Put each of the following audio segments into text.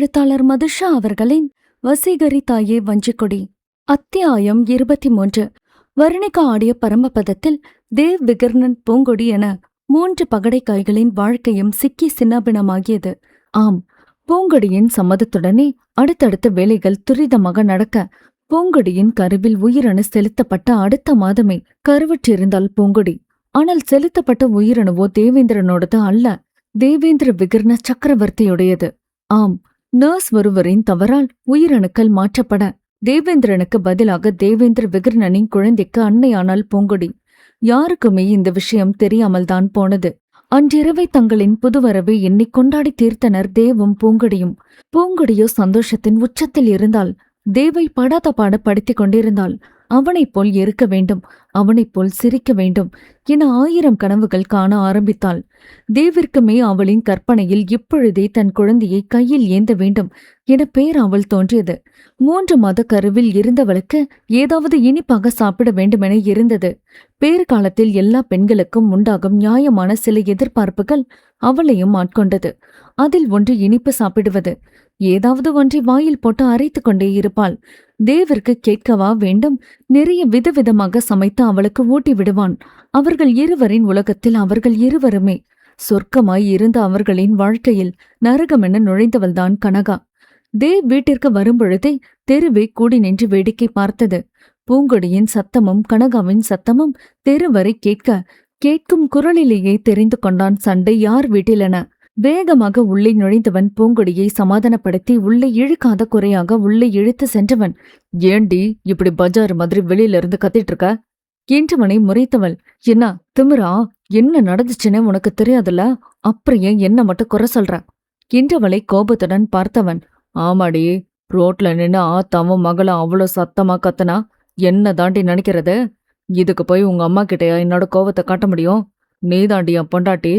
எழுத்தாளர் மதுஷா அவர்களின் வசீகரி தாயே வஞ்சிக்கொடி. அத்தியாயம் இருபத்தி மூன்று வர்ணிகா ஆடிய பரமபதத்தில் தேவ் விகர்ணன் பூங்கொடி என மூன்று பகடைக்காய்களின் வாழ்க்கையும் சிக்கி சின்னாபினமாகியது ஆம் பூங்கொடியின் சம்மதத்துடனே அடுத்தடுத்த வேலைகள் துரிதமாக நடக்க பூங்கொடியின் கருவில் உயிரணு செலுத்தப்பட்ட அடுத்த மாதமே கருவற்றிருந்தால் பூங்கொடி. ஆனால் செலுத்தப்பட்ட உயிரணுவோ தேவேந்திரனோடது அல்ல தேவேந்திர விகர்ண சக்கரவர்த்தியுடையது. ஆம் நர்ஸ் ஒருவரின் தவறால் உயிரணுக்கள் மாற்றப்பட. தேவேந்திரனுக்கு பதிலாக தேவேந்திர விகர்ணனின் குழந்தைக்கு அன்னையானால் பூங்கொடி. யாருக்குமே இந்த விஷயம் தெரியாமல்தான் போனது. அன்றிரவை தங்களின் புதுவரவை எண்ணி கொண்டாடி தீர்த்தனர் தேவும் பூங்குடியும். பூங்குடியோ சந்தோஷத்தின் உச்சத்தில் இருந்தால் தேவை படாத பாட படுத்திக் கொண்டிருந்தாள் அவனைப் போல் இருக்க வேண்டும். அவனைப் போல் சிரிக்க வேண்டும் என ஆயிரம் கனவுகள் காண ஆரம்பித்தாள். தேவிற்குமே அவளின் கற்பனையில் இப்பொழுதே தன் குழந்தையை கையில் ஏந்த வேண்டும் என பேராவல் தோன்றியது. மூன்று மாத கருவில் இருந்தவளுக்கு ஏதாவது இனிப்பாக சாப்பிட வேண்டுமென இருந்தது. பேறுகாலத்தில் எல்லா பெண்களுக்கும் உண்டாகும் நியாயமான சில எதிர்பார்ப்புகள் அவளையும் ஆட்கொண்டது. அதில் ஒன்று இனிப்பு சாப்பிடுவது. ஏதாவது ஒன்றை வாயில் போட்டு அரைத்து கொண்டே இருப்பாள். தேவிற்கு கேட்கவா வேண்டும்? நிறைய விதவிதமாக சமைத்து அவளுக்கு ஊட்டி விடுவான். அவர்கள் இருவரின் உலகத்தில் அவர்கள் இருவருமே. சொர்க்கமாய் இருந்த அவர்களின் வாழ்க்கையில் நரகமென நுழைந்தவள்தான் கனகா. தேவ் வீட்டிற்கு வரும்பொழுதே தெருவே கூடி நின்று வேடிக்கை பார்த்தது. பூங்கொடியின் சத்தமும் கனகாவின் சத்தமும் தெருவரை கேட்க கேட்கும் குரலிலேயே தெரிந்து கொண்டான் சண்டை யார் வீட்டிலென. வேகமாக உள்ளே நுழைந்தவன் பூங்கொடியை சமாதானப்படுத்தி உள்ளே இழுக்காத குறையாக உள்ளே இழுத்து சென்றவன். ஏண்டி இப்படி பஜார் மாதிரி வெளியில இருந்து கத்திட்டு இருக்க என்றவனை முறைத்தவள். என்ன திமிரா என்ன நடந்துச்சுன்னு உனக்கு தெரியாதுல்ல? அப்புறம் ஏன் என்ன மட்டும் குறை சொல்ற? என்றவளை கோபத்துடன் பார்த்தவன். ஆமாடி ரோட்ல நின்னு ஆத்தாவும் மகளும் அவ்வளோ சத்தமா கத்தனா என்ன தாண்டி நினைக்கிறது? இதுக்கு போய் உங்க அம்மா கிட்டயா என்னோட கோபத்தை காட்ட முடியும்? நீ தாண்டி என் பொண்டாட்டி?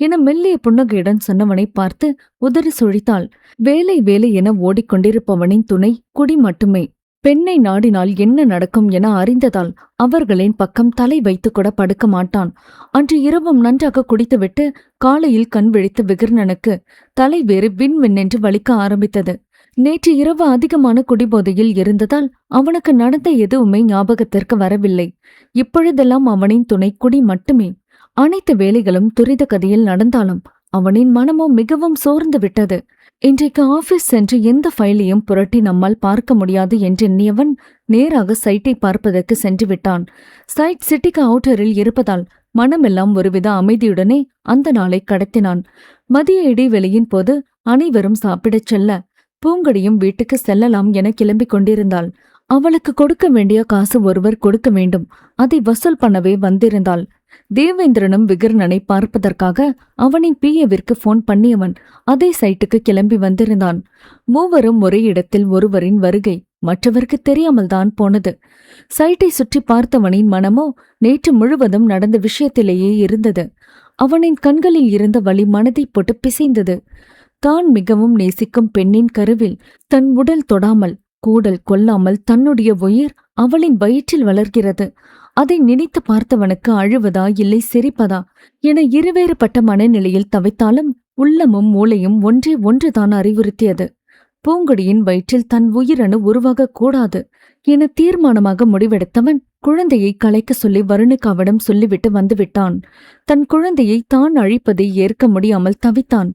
என மெல்லிய புன்னகையுடன் சொன்னவனை பார்த்து உதறி சுழித்தாள். வேலை வேலை என ஓடிக்கொண்டிருப்பவனின் துணை குடி மட்டுமே. பெண்ணை நாடினால் என்ன நடக்கும் என அறிந்ததால் அவர்களின் பக்கம் தலை வைத்து கூட படுக்க மாட்டான். அன்று இரவும் நன்றாக குடித்துவிட்டு காலையில் கண் விழித்த விகர்ணனுக்கு தலை வேறு விண்வெண்ணென்று வலிக்க ஆரம்பித்தது. நேற்று இரவு அதிகமான குடிபோதையில் இருந்ததால் அவனுக்கு நடந்த எதுவுமே ஞாபகத்திற்கு வரவில்லை. இப்பொழுதெல்லாம் அவனின் துணை குடி மட்டுமே. அனைத்து வேலைகளும் துரித கதியில் நடந்தாலும் அவனின் மனமும் மிகவும் சோர்ந்து விட்டது. இன்றைக்கு ஆபீஸ் சென்று எந்த ஃபைலையும் புரட்டி நம்மால் பார்க்க முடியாது என்று எண்ணியவன் நேராக சைட்டை பார்ப்பதற்கு சென்று விட்டான். சைட் சிட்டிக்கு அவுட்டரில் இருப்பதால் மனமெல்லாம் ஒருவித அமைதியுடனே அந்த நாளை கடத்தினான். மதிய இடைவெளியின் போது அனைவரும் சாப்பிடச் செல்ல பூங்கடியும் வீட்டுக்கு செல்லலாம் என கிளம்பிக் கொண்டிருந்தாள். அவளுக்கு கொடுக்க வேண்டிய காசு ஒருவர் கொடுக்க வேண்டும். அதை வசூல் பண்ணவே வந்திருந்தாள். தேவேந்திரனும் விகர்ணனை பார்ப்பதற்காக அவனின் பிஏவிற்கு போன் பண்ணியவன் அதே சைட்டுக்கு கிளம்பி வந்திருந்தான். மூவரும் ஒரே இடத்தில் ஒருவரின் வருகை மற்றவருக்கு தெரியாமல்தான் போனது. சைட்டை சுற்றி பார்த்தவனின் மனமோ நேற்று முழுவதும் நடந்த விஷயத்திலேயே இருந்தது. அவனின் கண்களில் இருந்த வழி மனதை போட்டு பிசைந்தது. தான் மிகவும் நேசிக்கும் பெண்ணின் கருவில் தன் உடல் தொடாமல் கூடல் கொல்லாமல் தன்னுடைய உயிர் அவளின் வயிற்றில் வளர்கிறது. அதை நினைத்து பார்த்தவனுக்கு அழுவதா இல்லை சிரிப்பதா என இருவேறுபட்ட மனநிலையில் தவித்தாலும் உள்ளமும் மூளையும் ஒன்றே ஒன்றுதான் அறிவுறுத்தியது. பூங்கொடியின் வயிற்றில் தன் உயிரணு உருவாகக் கூடாது என தீர்மானமாக முடிவெடுத்தவன் குழந்தையை கலைக்க சொல்லி வருணுக்காவிடம் சொல்லிவிட்டு வந்துவிட்டான். தன் குழந்தையை தான் அழிப்பதை ஏற்க முடியாமல் தவித்தான்.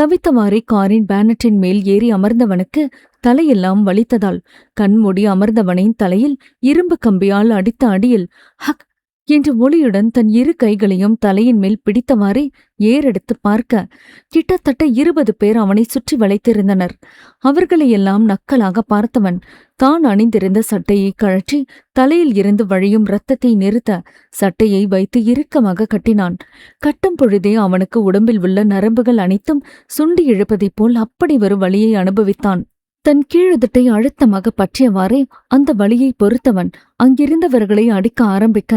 தவித்தவாறே காரின் பேனட்டின் மேல் ஏறி அமர்ந்தவனுக்கு தலையெல்லாம் வலித்ததால் கண்மூடி அமர்ந்தவனின் தலையில் இரும்பு கம்பியால் அடித்த அடியில் ஹக் என்ற ஒளியுடன் தன் இரு கைகளையும் தலையின் மேல் பிடித்தவாறே ஏறெடுத்து பார்க்க கிட்டத்தட்ட இருபது பேர் அவனை சுற்றி வளைத்திருந்தனர். அவர்களையெல்லாம் நக்கலாக பார்த்தவன் தான் அணிந்திருந்த சட்டையை கழற்றி தலையில் இருந்து வழியும் இரத்தத்தை நிறுத்த சட்டையை வைத்து இறுக்கமாக கட்டினான். கட்டும் பொழுதே அவனுக்கு உடம்பில் உள்ள நரம்புகள் அனைத்தும் சுண்டி இழுப்பதைப் போல் அப்படி ஒரு வழியை அனுபவித்தான். தன் கீழுதட்டை அழுத்தமாக பற்றியவாறே அந்த வழியை பொறுத்தவன் அங்கிருந்தவர்களை அடிக்க ஆரம்பிக்க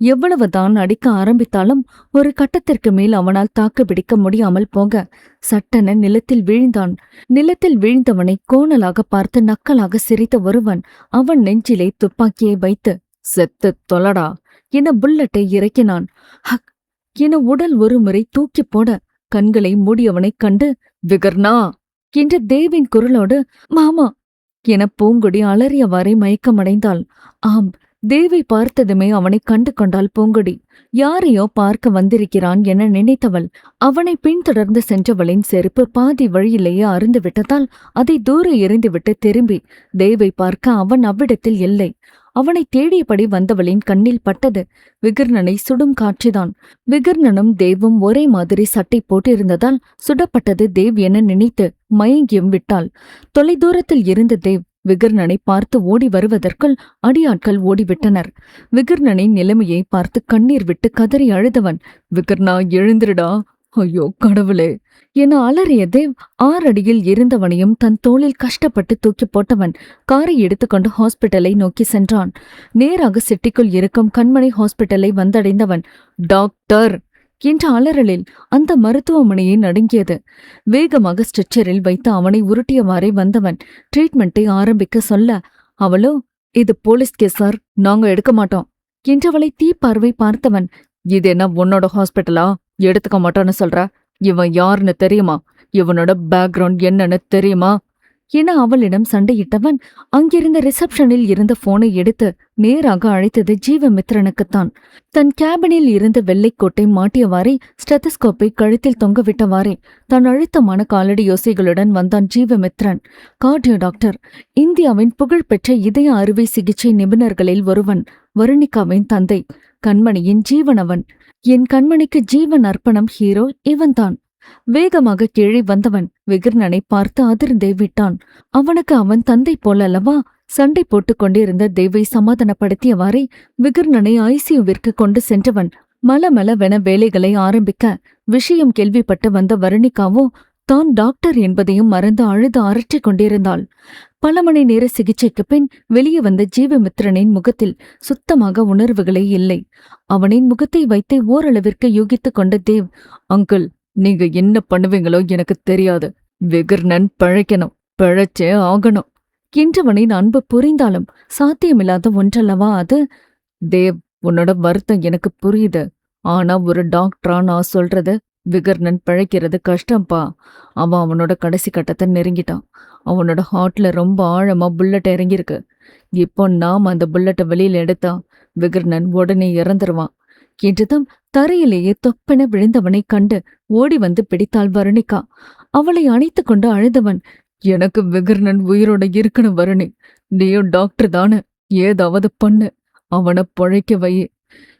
எவ்வளவுதான் அடிக்க ஆரம்பித்தாலும் ஒரு கட்டத்திற்கு மேல் அவனால் தாக்கு பிடிக்க முடியாமல் போக சட்டென நிலத்தில் வீழ்ந்தான். நிலத்தில் வீழ்ந்தவனை கோணலாக பார்த்து நக்கலாக சிரித்த ஒருவன் அவன் நெஞ்சிலே துப்பாக்கியை வைத்து செத்து தொலடா என புல்லட்டை இறக்கினான். ஹக்! என உடல் ஒருமுறை தூக்கிப் போட கண்களை மூடியவனைக் கண்டு விகர்னா என்று தேவின் குரலோடு மாமா என பூங்கொடி அலறியவாறே மயக்கமடைந்தாள். ஆம் தேவை பார்த்ததுமே அவனை கண்டு கொண்டாள் பூங்கொடி. யாரையோ பார்க்க வந்திருக்கிறான் என நினைத்தவள். அவனை பின்தொடர்ந்து சென்றவளின் செருப்பு பாதி வழியிலேயே அருந்து விட்டதால் அதை தூர எறிந்துவிட்டு திரும்பி தேவை பார்க்க அவன் அவ்விடத்தில் இல்லை. அவனை தேடியபடி வந்தவளின் கண்ணில் பட்டது. விகர்ணனை சுடும் காட்சிதான். விகர்ணனும் தேவும் ஒரே மாதிரி சட்டை போட்டிருந்ததால் சுடப்பட்டது தேவ் என நினைத்து மயங்கியும் விட்டாள். தொலைதூரத்தில் இருந்த தேவ் விகர்ணனை பார்த்து ஓடி வருவதற்குள் அடியாட்கள் ஓடிவிட்டனர். விகர்ணனின் நிலைமையை பார்த்து கண்ணீர் விட்டு கதறி அழுதவன் விகர்ணா எழுந்திருடா. ஐயோ கடவுளே. என அலறிய தேவ் ஆறடியில் இருந்தவனையும் தன் தோளில் கஷ்டப்பட்டு தூக்கி போட்டவன் காரை எடுத்துக்கொண்டு ஹாஸ்பிட்டலை நோக்கி சென்றான். நேராக சிட்டிக்குள் இருக்கும் கண்மணி ஹாஸ்பிட்டலை வந்தடைந்தவன் டாக்டர்! என்ற அலறலில் அந்த மருத்துவமனையை நடுங்கியது. வேகமாக ஸ்ட்ரெச்சரில் வைத்து அவனை உருட்டியவாறே வந்தவன் ட்ரீட்மெண்ட்டை ஆரம்பிக்க சொல்ல அவளோ இது போலீஸ் கேஸ் சார் நாங்க எடுக்க மாட்டோம். என்றவளை பார்வை பார்த்தவன் இது என்ன உன்னோட ஹாஸ்பிட்டலா எடுத்துக்க மாட்டான்னு சொல்ற. இவன் யாருன்னு தெரியுமா? இவனோட பேக்ரவுண்ட் என்னன்னு தெரியுமா? என அவளிடம் சண்டையிட்டவன் அங்கிருந்த ரிசப்ஷனில் இருந்த போனை எடுத்து நேராக அழைத்தது ஜீவமித்ரனுக்குத்தான் தன் கேபினில் இருந்த வெள்ளைக்கோட்டை மாட்டியவாறே ஸ்டெத்தஸ்கோப்பை கழுத்தில் தொங்கவிட்டவாறே தன் அழுத்தமான காலடி யோசைகளுடன் வந்தான் ஜீவமித்ரன் கார்டியோ டாக்டர் இந்தியாவின் புகழ்பெற்ற இதய அறுவை சிகிச்சை நிபுணர்களில் ஒருவன் வருணிகாவின் தந்தை. கண்மணியின் ஜீவனவன். என் கண்மணிக்கு ஜீவன் அர்ப்பணம் ஹீரோ இவன்தான். வேகமாக கீழே வந்தவன் விகிர்ணனை பார்த்து அதிர்ந்தே விட்டான். அவனுக்கு அவன் தந்தை போலல்லவா? சண்டை போட்டுக் கொண்டிருந்த தேவை சமாதானப்படுத்தியவாறே விகிர்ணனை ஐசியுவிற்கு கொண்டு சென்றவன். மலமளவென வேலைகளை ஆரம்பிக்க விஷயம் கேள்விப்பட்டு வந்த வருணிகாவோ தான் டாக்டர் என்பதையும் மறந்து அழுது அரற்றிக் கொண்டிருந்தாள். பல மணி நேர சிகிச்சைக்குப் பின் வெளியே வந்த ஜீவமித்ரனின் முகத்தில் சுத்தமாக உணர்வுகளே இல்லை. அவனின் முகத்தை வைத்தே ஓரளவிற்கு யூகித்துக் கொண்ட தேவ் அங்கிள் நீங்க என்ன பண்ணுவீங்களோ எனக்கு தெரியாது. விகர்ணன் பழைக்கணும் பழைச்சே ஆகணும். என்றவனின் அன்பு புரிந்தாலும் சாத்தியமில்லாத ஒன்றல்லவா அது? தேவ் உன்னோட வருத்தம் எனக்கு புரியுது. ஆனா ஒரு டாக்டரா நான் சொல்றது விகர்ணன் பிழைக்கிறது கஷ்டம்ப்பா அவன் அவனோட கடைசி கட்டத்தை நெருங்கிட்டான். அவனோட ஹார்ட்ல ரொம்ப ஆழமா புல்லட் இறங்கியிருக்கு. இப்போ நாம் அந்த புல்லட்டை வெளியில எடுத்தா விகர்ணன் உடனே இறந்துருவான். என்றதும் தரையிலேயே தொப்பென விழுந்தவனை கண்டு ஓடி வந்து பிடித்தாள் வருணிகா அவளை அணைத்து கொண்டு அழுதவன் எனக்கு விகர்ணன் உயிரோட இருக்கணும் வருணி. நீயும் டாக்டர் தானே. ஏதாவது பண்ணு. அவனை பொழைக்க வை.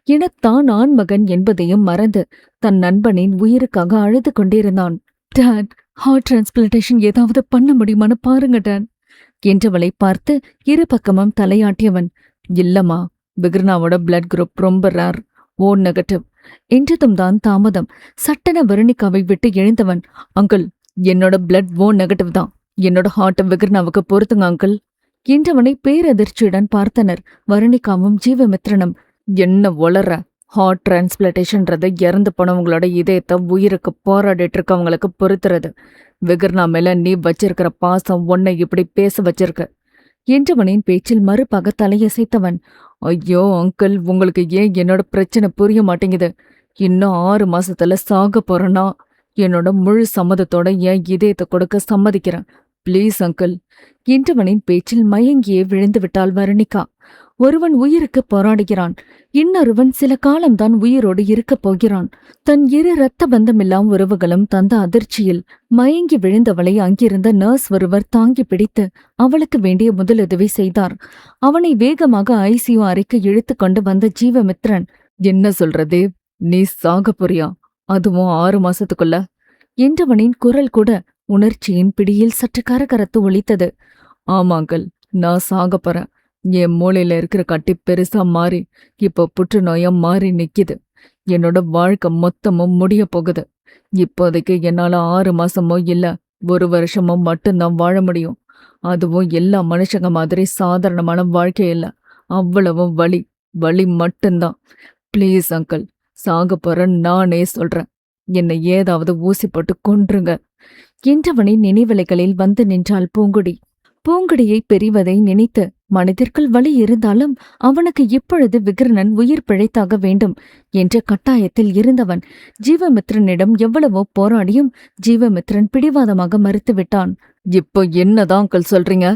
இனத்தான் தான் ஆண்மகன் என்பதையும் மறந்து தன் நண்பனின் உயிருக்காக அழுது கொண்டிருந்தான். டேட் ஹார்ட் டிரான்ஸ்பிளான்டேஷன் ஏதாவது பண்ண முடியுமான்னு பாருங்க டான் என்றவளை பார்த்து இரு பக்கமும் தலையாட்டியவன். இல்லம்மா விக்ரனாவோட பிளட் குரூப் ரொம்ப ரேர் ஓ நெகட்டிவ் என்றதும் தான் தாமதம். சட்டன வருணிகாவை விட்டு எழுந்தவன் அங்கிள் என்னோட பிளட் ஓ நெகட்டிவ் தான். என்னோட ஹார்ட் விக்ரனாவுக்கு பொறுத்துங்க அங்கிள் என்றவனை பேரதிர்ச்சியுடன் பார்த்தனர். வருணிகாவும் ஜீவமித்ரனும் என்ன வளர ஹார்ட் டிரான்ஸ்பிளேஷன்றது இறந்து போனவங்களோட இதயத்தை உயிருக்கு போராடிட்டு இருக்கவங்களுக்கு பொறுத்துறது. விகர்னா மேல நீ வச்சிருக்கிற பாசம் உன்னை இப்படி பேச வச்சிருக்க. என்றவனின் பேச்சில் மறுப்பாக தலையசைத்தவன் ஐயோ அங்கிள் உங்களுக்கு ஏன் என்னோட பிரச்சனை புரிய மாட்டேங்குது? இன்னும் ஆறு மாசத்துல சாக போறேன்னா என்னோட முழு சம்மதத்தோட என் இதயத்தை கொடுக்க சம்மதிக்கிறேன். ப்ளீஸ் அங்கிள் என்றவனின் பேச்சில் மயங்கியே விழுந்து விட்டாள் வருணிகா. ஒருவன் உயிருக்கு போராடுகிறான் இன்னொருவன் சில காலம்தான் உயிரோடு இருக்கப் போகிறான். தன் இரு இரத்த பந்தமில்லாம் உறவுகளும் தந்த அதிர்ச்சியில் மயங்கி விழுந்தவளை அங்கிருந்த நர்ஸ் ஒருவர் தாங்கி பிடித்து அவளுக்கு வேண்டிய முதலுதவி செய்தார். அவனை வேகமாக ஐசியு அறைக்கு இழுத்து கொண்டு வந்த ஜீவமித்ரன் என்ன சொல்றதே? நீ சாக போறியா? அதுவும் ஆறு மாசத்துக்குள்ள? என்றவனின் குரல் கூட உணர்ச்சியின் பிடியில் சற்று கரகரத்து ஒழித்தது ஆமாங்கள் நான் சாக என் மூளையில இருக்கிற கட்டி பெருசா மாறி இப்போ புற்றுநோயா மாறி நிக்குது. என்னோட வாழ்க்கை மொத்தமும் முடிய போகுது. இப்போதைக்கு என்னால ஆறு மாசமோ இல்ல ஒரு வருஷமோ மட்டும்தான் வாழ முடியும். அதுவும் எல்லா மனுஷங்க மாதிரி சாதாரணமான வாழ்க்கை இல்ல. அவ்வளவும் வலி வலி மட்டும்தான். ப்ளீஸ் அங்கிள் சாக போற நானே சொல்றேன். என்னை ஏதாவது ஊசி போட்டு கொன்றுங்க. என்றவனின் நினைவலைகளில் வந்து நின்றாள் பூங்குடி. பூங்குடியை பெரிவதை நினைத்து மனதிற்குள் வலி இருந்தாலும் அவனுக்கு இப்பொழுது விகர்ணன் உயிர் பிழைத்தாக வேண்டும் என்ற கட்டாயத்தில் இருந்தவன் ஜீவமித்ரனிடம் எவ்வளவோ போராடியும் ஜீவமித்ரன் பிடிவாதமாக மறுத்துவிட்டான். இப்போ என்னதான் அங்கிள் சொல்றீங்க?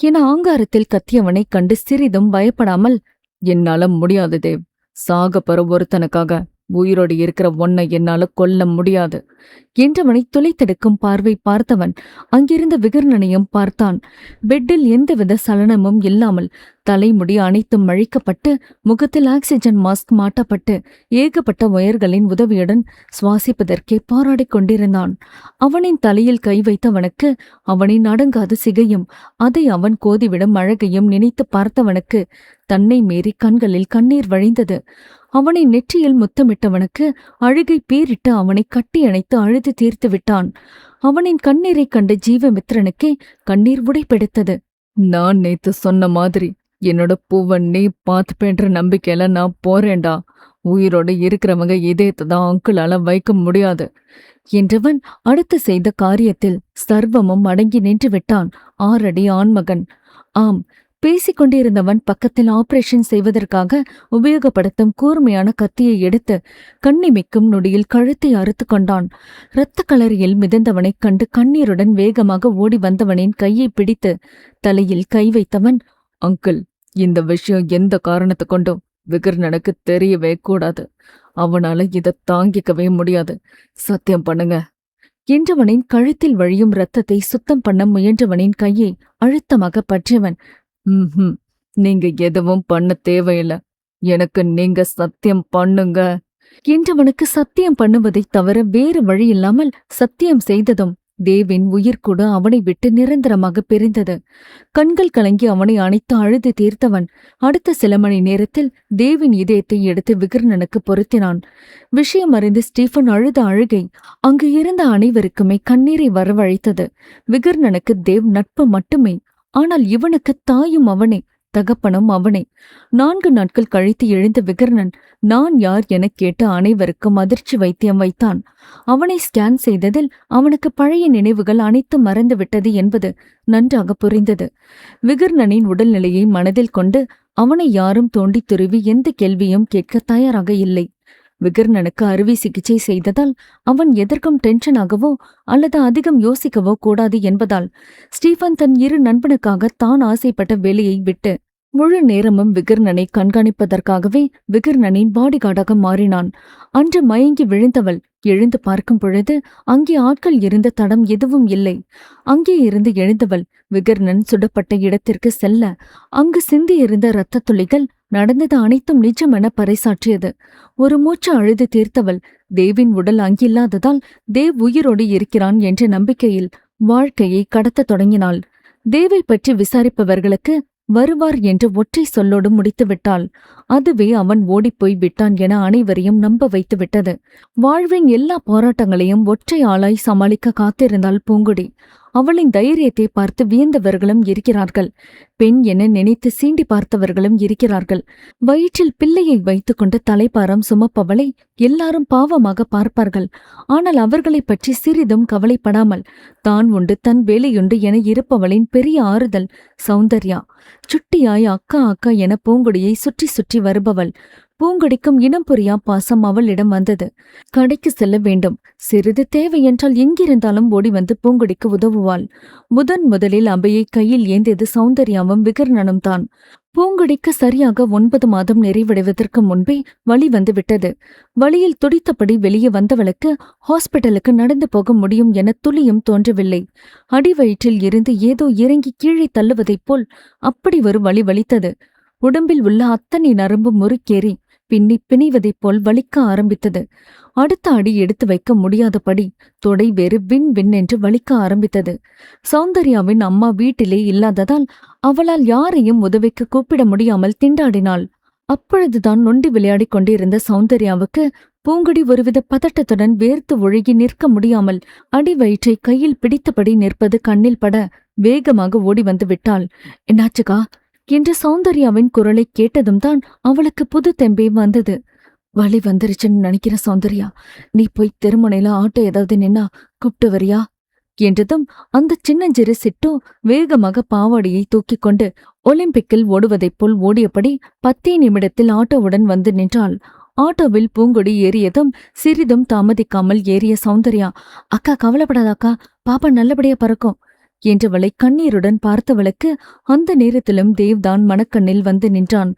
என ஆங்காரத்தில் கத்தியவனைக் கண்டு சிறிதும் பயப்படாமல் என்னால முடியாது தேவ். சாக பெற ஒருத்தனுக்காக. உயிரோடு இருக்கிற ஒன்னை என்னால கொல்ல முடியாது. என்றவனை துளைத்தெடுக்கும் பார்வை பார்த்தவன் அங்கிருந்த விகர்ணனையும் பார்த்தான். பெட்டில் எந்தவித சலனமும் இல்லாமல் தலைமுடி அனைத்தும் மழிக்கப்பட்டு முகத்தில் ஆக்சிஜன் மாஸ்க் மாட்டப்பட்டு ஏகப்பட்ட ஒயர்களின் உதவியுடன் சுவாசிப்பதற்கே போராடிக் கொண்டிருந்தான். அவனின் தலையில் கை வைத்தவனுக்கு அவனின் அடங்காத சிகையும் அதை அவன் கோதிவிடும் அழகையும் நினைத்து பார்த்தவனுக்கு தன்னை மீறி கண்களில் கண்ணீர் வழிந்தது. அவனை நெற்றியில் முத்தமிட்டவனுக்கு அழுகை பீரிட்டு அவனை கட்டி அணைத்து அழுது தீர்த்து விட்டான். அவனின் கண்ணீரைக் கண்ட ஜீவமித்ரனுக்கே கண்ணீர் உடைப்பெடுத்தது நான் நேத்து சொன்ன மாதிரி என்னோட பூவன் நீ பார்த்துப்பேன்ற நம்பிக்கையில நான் போறேன்டா. உயிரோடு இருக்கிறவங்க இதயத்தை தான் அங்கிளால வைக்க முடியாது. என்றவன் அடுத்து செய்த காரியத்தில் சர்வமும் அடங்கி நின்று விட்டான். ஆறடி ஆண்மகன். ஆம் பேசிக் கொண்டிருந்தவன் பக்கத்தில் ஆபரேஷன் செய்வதற்காக உபயோகப்படுத்தும் கூர்மையான கத்தியை எடுத்து கண்ணிமிக்கும் நொடியில் கழுத்தை அறுத்து கொண்டான். இரத்த களரியில் மிதந்தவனைக் கண்டு கண்ணீருடன் வேகமாக ஓடி வந்தவனின் கையை பிடித்து தலையில் கை வைத்தவன் அங்கிள் இந்த விஷயம் எந்த காரணத்தை கொண்டும் விகர்ணனுக்கு தெரியவே கூடாது. அவனால இதை தாங்கிக்கவே முடியாது. சத்தியம் பண்ணுங்க. என்றவனின் கழுத்தில் வழியும் ரத்தத்தை சுத்தம் பண்ண முயன்றவனின் கையை அழுத்தமாக பற்றியவன் ம்ஹும் நீங்க எதுவும் பண்ண தேவையில்ல. எனக்கு நீங்க சத்தியம் பண்ணுங்க. என்றவனுக்கு சத்தியம் பண்ணுவதைத் தவிர வேறு வழியில்லாமல் சத்தியம் செய்ததும் தேவின் உயிர் கூட அவனை விட்டு நிரந்தரமாக பிரிந்தது. கண்கள் கலங்கி அவனை அணைத்து அழுது தீர்த்தவன். அடுத்த சில மணி நேரத்தில் தேவின் இதயத்தை எடுத்து விகர்ணனுக்கு பொருத்தினான். விஷயம் அறிந்து ஸ்டீஃபன் அழுத அழுகை அங்கு இருந்த அனைவருக்குமே கண்ணீரை வரவழைத்தது. விகர்ணனுக்கு தேவ் நட்பு மட்டுமே. ஆனால் இவனுக்கு தாயும் அவனே. தகப்பனும் அவனே. நான்கு நாட்கள் கழித்து எழுந்த விகர்ணன் நான் யார் எனக் கேட்டு அனைவருக்கும் அதிர்ச்சி வைத்தியம் வைத்தான். அவனை ஸ்கேன் செய்ததில் அவனுக்கு பழைய நினைவுகள் அனைத்தும் மறந்துவிட்டது என்பது நன்றாக புரிந்தது. விகர்ணனின் உடல்நிலையை மனதில் கொண்டு அவனை யாரும் தோண்டித் துருவி எந்த கேள்வியும் கேட்க தயாராக இல்லை. விகர்ணனுக்கு அறுவை சிகிச்சை செய்ததால் அவன் எதற்கும் டென்ஷனாகவோ அல்லது அதிகம் யோசிக்கவோ கூடாது என்பதால் ஸ்டீஃபன் தன் இரு நண்பனுக்காக தான் ஆசைப்பட்ட வேலையை விட்டு முழு நேரமும் விகர்ணனை கண்காணிப்பதற்காகவே விகர்ணனின் பாடிகார்டாக மாறினான். அன்று மயங்கி விழுந்தவள் எழுந்து பார்க்கும் பொழுது அங்கே ஆட்கள் இருந்த தடம் எதுவும் இல்லை. அங்கே இருந்து எழுந்தவள் விகர்ணன் சுடப்பட்ட இடத்திற்கு செல்ல அங்கு சிந்தியிருந்த இரத்த துளிகள் நடந்தது அனைத்தும் நிஜமென பறைசாற்றியது. ஒரு மூச்சு அழுது தீர்த்தவள் தேவின் உடல் அங்கில்லாததால் தேவ் உயிரோடு இருக்கிறான் என்ற நம்பிக்கையில் வாழ்க்கையை கடத்த தொடங்கினாள். தேவை பற்றி விசாரிப்பவர்களுக்கு வருவார் என்று ஒற்றை சொல்லோடு முடித்துவிட்டாள். அதுவே அவன் ஓடிப்போய் விட்டான் என அனைவரையும் நம்ப வைத்துவிட்டது வாழ்வின் எல்லா போராட்டங்களையும் ஒற்றை ஆளாய் சமாளிக்க காத்திருந்தாள் பூங்குடி. அவளின் தைரியத்தை பார்த்து வியந்தவர்களும் இருக்கிறார்கள். பெண் என நினைத்து சீண்டி பார்த்தவர்களும் இருக்கிறார்கள். வயிற்றில் பிள்ளையை வைத்துக்கொண்டு தலைப்பாரம் சுமப்பவளை எல்லாரும் பாவமாக பார்ப்பார்கள். ஆனால் அவர்களைப் பற்றி சிறிதும் கவலைப்படாமல் தான் உண்டு தன் வேலையுண்டு என இருப்பவளின் பெரிய ஆறுதல் சௌந்தர்யா சுட்டியாய் அக்கா அக்கா என பூங்குடியை சுற்றி சுற்றி வருபவள். பூங்கொடிக்கும் இனம் புரியா பாசம் அவளிடம் வந்தது. கடைக்கு செல்ல வேண்டும். சிறிது தேவை என்றால் எங்கிருந்தாலும் ஓடி வந்து பூங்கொடிக்கு உதவுவாள். முதன் முதலில் அபையை கையில் ஏந்தியது சௌந்தர்யாவும் விகர்ணனும் தான். பூங்கொடிக்கு சரியாக ஒன்பது மாதம் நிறைவடைவதற்கு முன்பே வழி வந்து விட்டது வழியில் துடித்தபடி வெளியே வந்தவளுக்கு ஹாஸ்பிட்டலுக்கு நடந்து போக முடியும் என துளியும் தோன்றவில்லை. அடிவயிற்றில் இருந்து ஏதோ இறங்கி கீழே தள்ளுவதைப் போல் அப்படி ஒரு வழி வலித்தது. உடம்பில் உள்ள அத்தனை நரம்பு முறுக்கேறி பின்னி பிணைவதைப் போல் வலிக்க ஆரம்பித்தது. அடுத்த அடி எடுத்து வைக்க முடியாதபடி தொடை வேறு வின் வின் என்று வலிக்க ஆரம்பித்தது. சௌந்தர்யாவின் அம்மா வீட்டிலே இல்லாததால் அவளால் யாரையும் உதவிக்கு கூப்பிட முடியாமல் திண்டாடினாள். அப்பொழுதுதான் நொண்டி விளையாடிக் கொண்டிருந்த சௌந்தர்யாவுக்கு பூங்குடி ஒருவித பதட்டத்துடன் வேர்த்து ஒழுகி நிற்க முடியாமல் அடி வயிற்றை கையில் பிடித்தபடி நிற்பது கண்ணில் பட வேகமாக ஓடி வந்து விட்டாள். என்னாச்சுக்கா? என்று சௌந்தர்யாவின் குரலை கேட்டதும் தான் அவளுக்கு புது தெம்பே வந்தது. வழி வந்துருச்சுன்னு நினைக்கிற சௌந்தர்யா நீ போய் தெருமுனையில ஆட்டோ ஏதாவது நின்னா கூப்பிட்டு வரியா? என்றதும் அந்த சின்னஞ்சிறு சிட்டு வேகமாக பாவாடியை தூக்கிக் கொண்டு ஒலிம்பிக்கில் ஓடுவதைப் போல் ஓடியபடி பத்தே நிமிடத்தில் ஆட்டோவுடன் வந்து நின்றாள். ஆட்டோவில் பூங்கொடி ஏறியதும் சிறிதும் தாமதிக்காமல் ஏறிய சௌந்தர்யா அக்கா கவலைப்படாத அக்கா பாப்பா நல்லபடியா பறக்கும். என்றவளை கண்ணீருடன் பார்த்தவளுக்கு அந்த நேரத்திலும் தேவ்தான் மனக்கண்ணில் வந்து நின்றான்.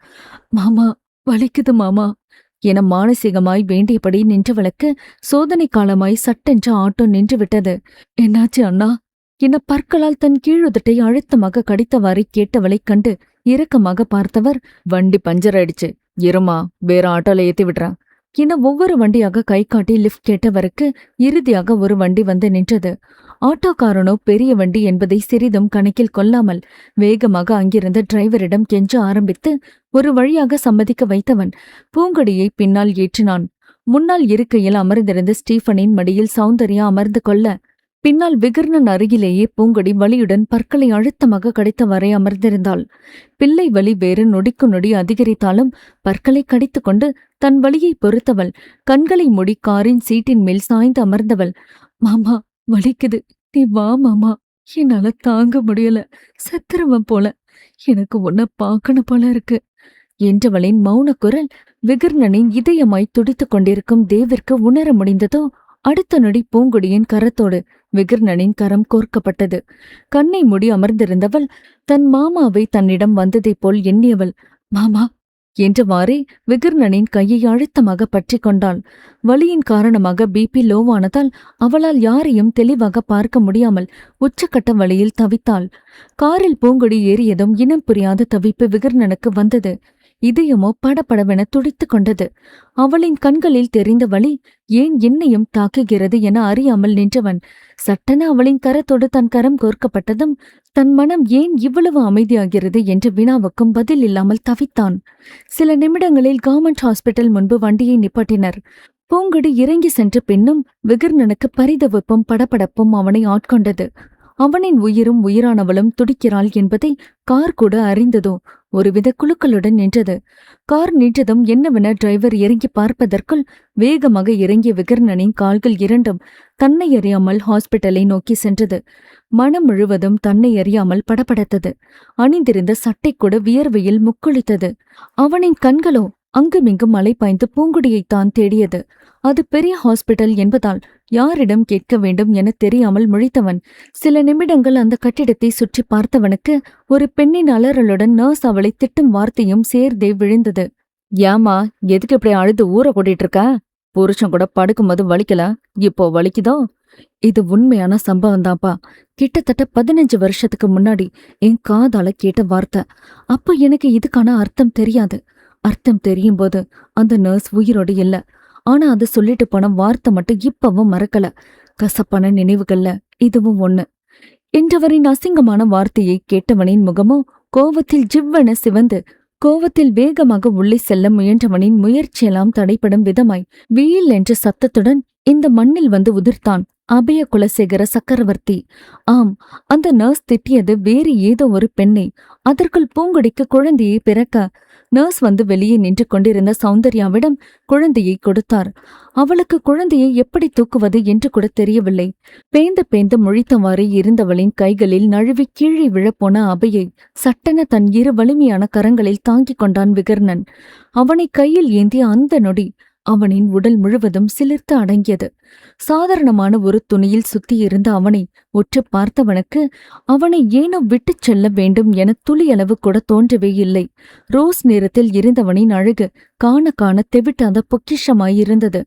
மாமா வலிக்குது மாமா என மானசீகமாய் வேண்டியபடி நின்றவளுக்கு சோதனை காலமாய் சட்டென்று ஆட்டோ நின்று விட்டது என்னாச்சு அண்ணா? என பற்களால் தன் கீழுதட்டை அழுத்தமாக கடித்தவாறு கேட்டவளைக் கண்டு இரக்கமாக பார்த்தவர் வண்டி பஞ்சர் ஆயிடுச்சு. இருமா வேற ஆட்டோல ஏத்தி விடுறேன் என ஒவ்வொரு வண்டியாக கை காட்டி லிஃப்ட் கேட்டவருக்கு இறுதியாக ஒரு வண்டி வந்து நின்றது. ஆட்டோக்காரனோ பெரிய வண்டி என்பதை சிறிதும் கணக்கில் கொள்ளாமல் வேகமாக அங்கிருந்த டிரைவரிடம் கெஞ்ச ஆரம்பித்து ஒரு வழியாக சம்மதிக்க வைத்தவன் பூங்கொடியை பின்னால் ஏற்றினான். முன்னால் இருக்கையில் அமர்ந்திருந்த ஸ்டீஃபனின் மடியில் சௌந்தர்யா அமர்ந்து கொள்ள பின்னால் விகர்ணன் அருகிலேயே பூங்கொடி வலியுடன் பற்களை அழுத்தமாக கடித்த வரை அமர்ந்திருந்தாள். பிள்ளை வலி வேறு நொடிக்கு நொடி அதிகரித்தாலும் பற்களை கடித்துக்கொண்டு தன் வழியை பொறுத்தவள். கண்களை மூடி காரின் சீட்டின் மேல் சாய்ந்து அமர்ந்தவள். மாமா வலிக்குது. நீ வா மாமா. என்னால தாங்க முடியல. செத்துருவன் போல. எனக்கு உன்னை பார்க்கணும் போல இருக்கு. என்றவளின் மௌன குரல் விகர்ணனின் இதயமாய் துடித்துக் கொண்டிருக்கும் தேவிற்கு உணர முடிந்ததோ அடுத்த நொடி பூங்குடியின் கரத்தோடு விகர்ணனின் கரம் கோர்க்கப்பட்டது. கண்ணை மூடி அமர்ந்திருந்தவள் தன் மாமாவை தன்னிடம் வந்ததைப் போல் எண்ணியவள் மாமா என்றவாறே விகர்ணனின் கையை அழுத்தமாக பற்றி கொண்டாள். வலியின் காரணமாக பிபி லோவானதால் அவளால் யாரையும் தெளிவாக பார்க்க முடியாமல் உச்சக்கட்ட வழியில் தவித்தாள். காரில் பூங்கொடி ஏறியதும் இனம் புரியாத தவிப்பு விகர்ணனுக்கு வந்தது. இதயமோ படபடவென துடித்துக் கொண்டது. அவளின் கண்களில் தெரிந்த வழி ஏன் என்னையும் தாக்குகிறது என அறியாமல் நின்றவன்? சட்டென அவளின் கரத்தோடு தன் கரம் கோர்க்கப்பட்டதும் தன் மனம் ஏன் இவ்வளவு அமைதியாகிறது? என்ற வினாவுக்கும் பதில் இல்லாமல் தவித்தான். சில நிமிடங்களில் கவர்மெண்ட் ஹாஸ்பிட்டல் முன்பு வண்டியை நிப்பாட்டினர். பூங்கொடி இறங்கி சென்ற பின்னும் விகர்ணனுக்கு பரிதவிப்பும் படபடப்பும் அவனை ஆட்கொண்டது. அவனின் உயிரும் உயிரானவளும் துடிக்கிறாள் என்பதை கார் கூட அறிந்ததோ ஒருவித குழுக்களுடன் நின்றது. கார் நின்றதும் என்னவென டிரைவர் இறங்கி பார்ப்பதற்குள் வேகமாக இறங்கிய விகர்ணனின் கால்கள் இரண்டும் தன்னை அறியாமல் ஹாஸ்பிட்டலை நோக்கி சென்றது. மனம் முழுவதும் தன்னை அறியாமல் படபடத்தது. அணிந்திருந்த சட்டை கூட வியர்வையில் முக்குளித்தது. அவனின் கண்களோ அங்குமிங்கும் மலை பாய்ந்து பூங்குடியைத்தான் தேடியது. அது பெரிய ஹாஸ்பிட்டல் என்பதால் யாரிடம் கேட்க வேண்டும் என தெரியாமல் முழித்தவன். சில நிமிடங்கள் அந்த கட்டிடத்தை சுற்றி பார்த்தவனுக்கு ஒரு பெண்ணின் அலறலுடன் நர்ஸ் அவளை திட்டும் வார்த்தையும் சேர்ந்தே விழுந்தது. ஏமா எதுக்கு இப்படி அழுது ஊற கூட்டிட்டு இருக்க புருஷன் கூட படுக்கும்போது வலிக்கல? இப்போ வலிக்குதோ? இது உண்மையான சம்பவம் தான்ப்பா கிட்டத்தட்ட பதினஞ்சு வருஷத்துக்கு முன்னாடி என் காதால கேட்ட வார்த்தை. அப்ப எனக்கு இதுக்கான அர்த்தம் தெரியாது. அர்த்தம் தெரியும் போது அந்த நர்ஸ் உயிரோடு இல்ல. ஆனா அது சொல்லிட்டு போன வார்த்தை மட்டும் இப்பவும் மறக்கல. கசப்பான நினைவுகள்ல இதுவும் ஒண்ணு. என்றவரின் அசிங்கமான வார்த்தையை கேட்டவனின் முகமோ கோவத்தில் ஜிவ்வென சிவந்து கோவத்தில் வேகமாக உள்ளே செல்ல முயன்றவனின் முயற்சியெல்லாம் தடைப்படும் விதமாய் வீல் என்ற சத்தத்துடன் இந்த மண்ணில் வந்து உதிர்த்தான் அபய குலசேகர சக்கரவர்த்தி. ஆம் அந்த நர்ஸ் திட்டியது வேறு ஏதோ ஒரு பெண்ணை. அதற்குள் பூங்கொடிக்கு குழந்தையை பிறக்க நர்ஸ் வந்து வெளியே நின்று கொண்டிருந்த சௌந்தர்யாவிடம் குழந்தையை கொடுத்தார். அவளுக்கு குழந்தையை எப்படி தூக்குவது என்று கூட தெரியவில்லை. பேந்து பேந்து முழித்தவாறு இருந்தவளின் கைகளில் நழுவி கீழே விழப்போன அபையை சட்டென தன் இரு வலிமையான கரங்களில் தாங்கிக் கொண்டான் விகர்ணன். அவனை கையில் ஏந்திய அந்த நொடி அவனின் உடல் முழுவதும் சிலிர்த்து அடங்கியது. சாதாரணமான ஒரு துணியில் சுத்தியிருந்த அவனை உற்று பார்த்தவனுக்கு அவனை ஏனோ விட்டுச் செல்ல வேண்டும் என துளியளவு கூட தோன்றவே இல்லை ரோஸ் நிறத்தில் இருந்தவனின் அழகு காண காண தெவிட்டாத பொக்கிஷமாயிருந்தது.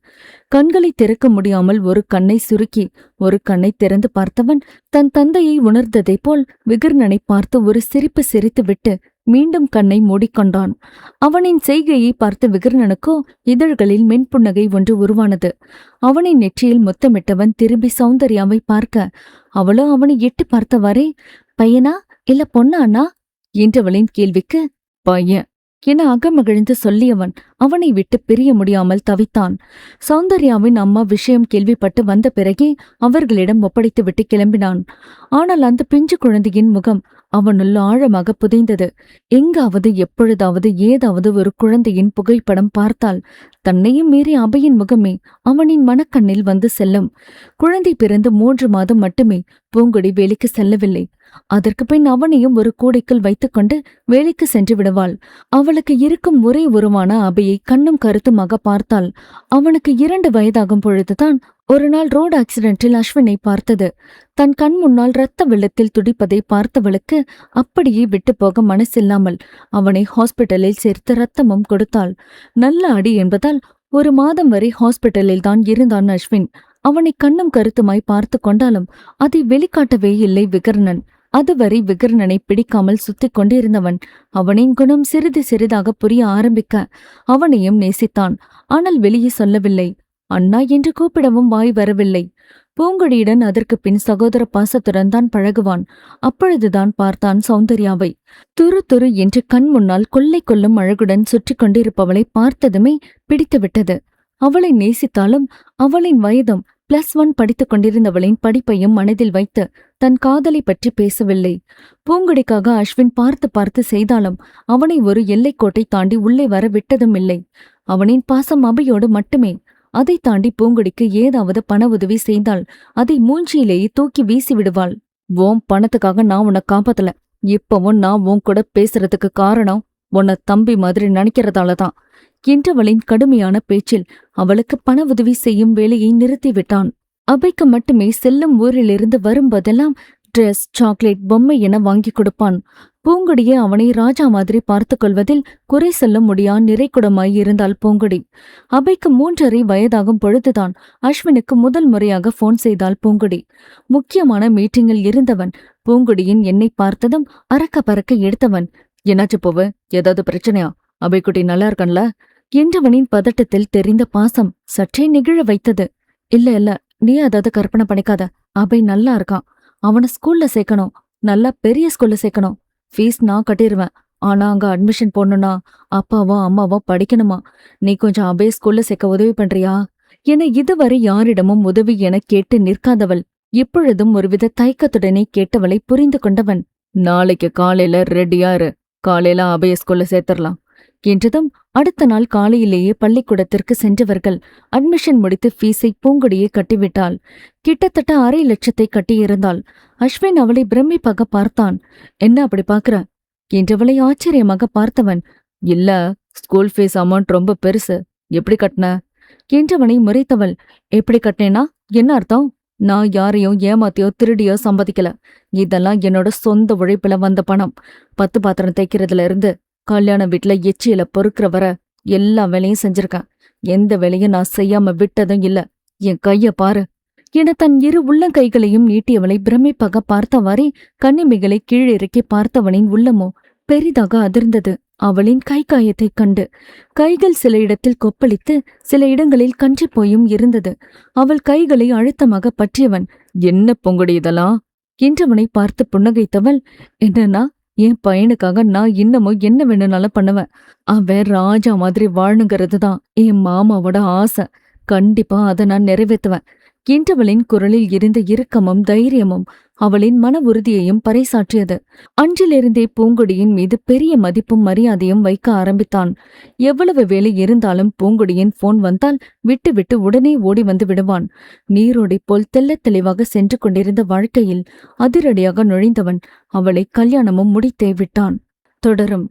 கண்களை திறக்க முடியாமல் ஒரு கண்ணை சுருக்கி ஒரு கண்ணை திறந்து பார்த்தவன் தன் தந்தையை உணர்ந்ததைப் போல் விகர்ணனை பார்த்து ஒரு சிரிப்பு சிரித்துவிட்டு மீண்டும் கண்ணை மூடிக்கொண்டான். அவனின் செய்கையை பார்த்த விகர்ணனுக்கோ இதழ்களில் மென்புன்னகை ஒன்று உருவானது. அவனின் நெற்றியில் முத்தமிட்டவன் திரும்பி சௌந்தர்யாவை பார்க்க அவளோ அவனை எட்டி பார்த்தவாறே? பையனா? இல்ல பொண்ணானா என்றவளின் கேள்விக்கு பையன். என அகமகிழ்ந்து சொல்லியவன் அவனை விட்டு பிரிய முடியாமல் தவித்தான். சௌந்தர்யாவின் அம்மா விஷயம் கேள்விப்பட்டு வந்த பிறகே அவர்களிடம் ஒப்படைத்துவிட்டு கிளம்பினான். ஆனால் அந்த பிஞ்சு குழந்தையின் முகம் அவனுள் ஆழமாக புதைந்தது. எங்காவது எப்பொழுதாவது ஏதாவது ஒரு குழந்தையின் புகைப்படம் பார்த்தால் தன்னையும் மீறி அபையின் முகமே அவனின் மனக்கண்ணில் வந்து செல்லும். குழந்தை பிறந்து மூன்று மாதம் மட்டுமே பூங்கொடி வேலைக்கு செல்லவில்லை. அதற்கு பின் அவனையும் ஒரு கூடைக்குள் வைத்துக்கொண்டு வேலைக்கு சென்று விடுவாள். அவளுக்கு இருக்கும் ஒரே உருவான அபையை கண்ணும் கருத்துமாக பார்த்தாள். அவனுக்கு இரண்டு வயதாகும் பொழுதுதான் ஒரு நாள் ரோடு ஆக்சிடென்டில் அஸ்வினை பார்த்தது. தன் கண் முன்னால் இரத்த வெள்ளத்தில் துடிப்பதை பார்த்தவளுக்கு அப்படியே விட்டு போக மனசில்லாமல் அவனை ஹாஸ்பிட்டலில் சேர்த்து ரத்தமும் கொடுத்தாள். நல்ல அடி என்பதால் ஒரு மாதம் வரை ஹாஸ்பிட்டலில் தான் இருந்தான் அஸ்வின். அவனை கண்ணும் கருத்துமாய் பார்த்து கொண்டாலும் அதை வெளிக்காட்டவே இல்லை விகர்ணன். அதுவரை விகர்ணனை பிடிக்காமல் சுத்திக் கொண்டிருந்தவன் அவனின் குணம் சிறிது சிறிதாக புரிய ஆரம்பிக்க அவனையும் நேசித்தான். ஆனால் வெளியே சொல்லவில்லை. அண்ணா என்று கூப்பிடவும் வாய் வரவில்லை. பூங்கொடியுடன் அதற்கு பின் சகோதர பாசத்துடன் தான் பழகுவான். அப்பொழுதுதான் பார்த்தான் சௌந்தர்யாவை. துரு துரு என்று கண் முன்னால் கொள்ளை கொள்ளும் அழகுடன் சுற்றி கொண்டிருப்பவளை பார்த்ததுமே பிடித்துவிட்டது. அவளை நேசித்தாலும் அவளின் வயதும் பிளஸ் ஒன் படித்துக் கொண்டிருந்தவளின் படிப்பையும் மனதில் வைத்து தன் காதலை பற்றி பேசவில்லை. பூங்கொடிக்காக அஸ்வின் பார்த்து பார்த்து செய்தாலும் அவனை ஒரு எல்லைக்கோட்டை தாண்டி உள்ளே வர விட்டதும் இல்லை அவனின் பாசம் அபையோடு மட்டுமே. அதை தாண்டி பூங்கொடிக்கு ஏதாவது பண உதவி செய்தால் அதை மூஞ்சியிலேயே தூக்கி வீசி விடுவாள். ஓம் பணத்துக்காக நான் உன்னை காப்பாத்தல. இப்பவும் நான் உன் கூட பேசுறதுக்கு காரணம் உன்னை தம்பி மாதிரி நினைக்கிறதால தான். என்றவளின் கடுமையான பேச்சில் அவளுக்கு பண உதவி செய்யும் வேலையை நிறுத்திவிட்டான். அபைக்கு மட்டுமே செல்லும் ஊரிலிருந்து வரும்போதெல்லாம் ட்ரெஸ் சாக்லேட் பொம்மை என வாங்கி கொடுப்பான். பூங்குடியே அவனை ராஜா மாதிரி பார்த்து கொள்வதில் குறை சொல்ல முடியா நிறைக்குடமாய் இருந்தாள் பூங்குடி. அபைக்கு மூன்றரை வயதாகும் பொழுதுதான் அஸ்வினுக்கு முதல் முறையாக போன் செய்தாள் பூங்கொடி. முக்கியமான மீட்டிங்கில் இருந்தவன். பூங்குடியின் என்னை பார்த்ததும் அறக்க பறக்க எடுத்தவன். என்னாச்சு போவ? ஏதாவது பிரச்சனையா? அபைக்குட்டி நல்லா இருக்கன்ல? என்றவனின் பதட்டத்தில் தெரிந்த பாசம் சற்றே நெகிழ வைத்தது. இல்ல இல்ல. நீ அதாவது கற்பனை பண்ணிக்காத. அபை நல்லா இருக்கான். அவனை ஸ்கூல்ல சேர்க்கணும். நல்லா பெரிய ஸ்கூல்ல சேர்க்கணும். ஃபீஸ் நான் கட்டிருவேன். ஆனா அங்க அட்மிஷன் போடணும்னா அப்பாவோ அம்மாவோ படிக்கணுமா? நீ கொஞ்சம் அபய ஸ்கூல்ல சேர்க்க உதவி பண்றியா? என இதுவரை யாரிடமும் உதவி என கேட்டு நிற்காதவள். இப்பொழுதும் ஒருவித தயக்கத்துடனே கேட்டவளை புரிந்து கொண்டவன். நாளைக்கு காலையில ரெடியா இரு காலையில அபய ஸ்கூல்ல சேர்த்துடலாம். என்றதும் அடுத்த நாள் காலையிலேயே பள்ளிக்கூடத்திற்கு சென்றவர்கள் அட்மிஷன் முடித்து ஃபீஸை பூங்கொடியே கட்டிவிட்டாள். கிட்டத்தட்ட அரை லட்சத்தை கட்டியிருந்தாள். அஸ்வின் அவளை பிரமிப்பாக பார்த்தான். என்ன அப்படி பார்க்கற? என்றவளை ஆச்சரியமாக பார்த்தவன் இல்ல ஸ்கூல் ஃபீஸ் அமௌண்ட் ரொம்ப பெருசு. எப்படி கட்டின? என்றவனை முறைத்தவள் எப்படி கட்டினேனா? என்ன அர்த்தம்? நான் யாரையும் ஏமாத்தியோ திருடியோ சம்பாதிக்கல இதெல்லாம் என்னோட சொந்த உழைப்புல வந்த பணம். பத்து பாத்திரம் தைக்கிறதுல இருந்து கல்யாண வீட்ல எச்சியில பொறுக்கிற வர எல்லா வேலையும் செஞ்சிருக்கேன். எந்த வேலையும் நான் செய்யாம விட்டதும் இல்ல. என் கைய பாரு. என தன் இரு உள்ளங்கைகளையும் நீட்டியவளை பிரமிப்பாக பார்த்தவாறே கண்ணிமைகளை கீழிறக்கி பார்த்தவனின் உள்ளமோ பெரிதாக அதிர்ந்தது. அவளின் கை காயத்தைக் கண்டு கைகள் சில இடத்தில் கொப்பளித்து சில இடங்களில் கஞ்சி போயும் இருந்தது. அவள் கைகளை அழுத்தமாக பற்றியவன் என்ன பொங்குடி இதெல்லாம்? என்றவனை பார்த்து புன்னகைத்தவள் என்னன்னா என் பையனுக்காக நான் இன்னமும் என்ன வேணும்னாலும் பண்ணுவேன். அவன் ராஜா மாதிரி வாழணுங்கிறது தான் என் மாமாவோட ஆசை. கண்டிப்பா அதை நான் நிறைவேத்துவேன் என்றவளின் குரலில் இருந்த இறுக்கமும் தைரியமும் அவளின் மன உறுதியையும் பறைசாற்றியது. அன்றிலிருந்தே பூங்கொடியின் மீது பெரிய மதிப்பும் மரியாதையும் வைக்க ஆரம்பித்தான். எவ்வளவு வேலை இருந்தாலும் பூங்கொடியின் போன் வந்தால் விட்டு விட்டு உடனே ஓடி வந்து விடுவான். நீரோடை போல் தெல்ல தெளிவாக சென்று கொண்டிருந்த வாழ்க்கையில் அதிரடியாக நுழைந்தவன் அவளை கல்யாணமும் முடித்தே விட்டான். தொடரும்.